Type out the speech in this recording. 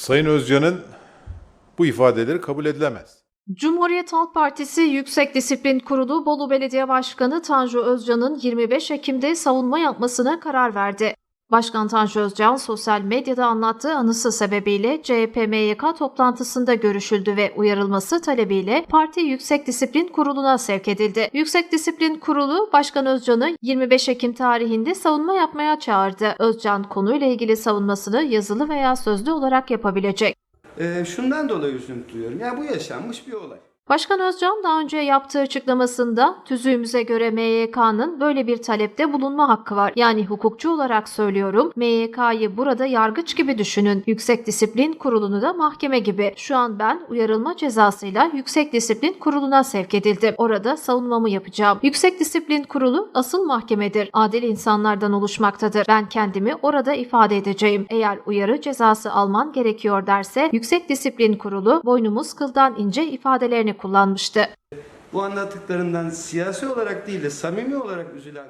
Sayın Özcan'ın bu ifadeleri kabul edilemez. Cumhuriyet Halk Partisi Yüksek Disiplin Kurulu Bolu Belediye Başkanı Tanju Özcan'ın 25 Ekim'de savunma yapmasına karar verdi. Başkan Tanju Özcan sosyal medyada anlattığı anısı sebebiyle CHP MYK toplantısında görüşüldü ve uyarılması talebiyle Parti Yüksek Disiplin Kurulu'na sevk edildi. Yüksek Disiplin Kurulu Başkan Özcan'ı 25 Ekim tarihinde savunma yapmaya çağırdı. Özcan konuyla ilgili savunmasını yazılı veya sözlü olarak yapabilecek. Ee, şundan dolayı üzüntü duyuyorum. Ya bu yaşanmış bir olay. Başkan Özcan daha önce yaptığı açıklamasında tüzüğümüze göre MYK'nın böyle bir talepte bulunma hakkı var. Yani hukukçu olarak söylüyorum MYK'yı burada yargıç gibi düşünün. Yüksek Disiplin Kurulu'nu da mahkeme gibi. Şu an ben uyarılma cezasıyla Yüksek Disiplin Kurulu'na sevk edildim. Orada savunmamı yapacağım. Yüksek Disiplin Kurulu asıl mahkemedir. Adil insanlardan oluşmaktadır. Ben kendimi orada ifade edeceğim. Eğer uyarı cezası alman gerekiyor derse Yüksek Disiplin Kurulu boynumuz kıldan ince ifadelerini kullanmıştı. Bu anlattıklarından siyasi olarak değil de samimi olarak üzülen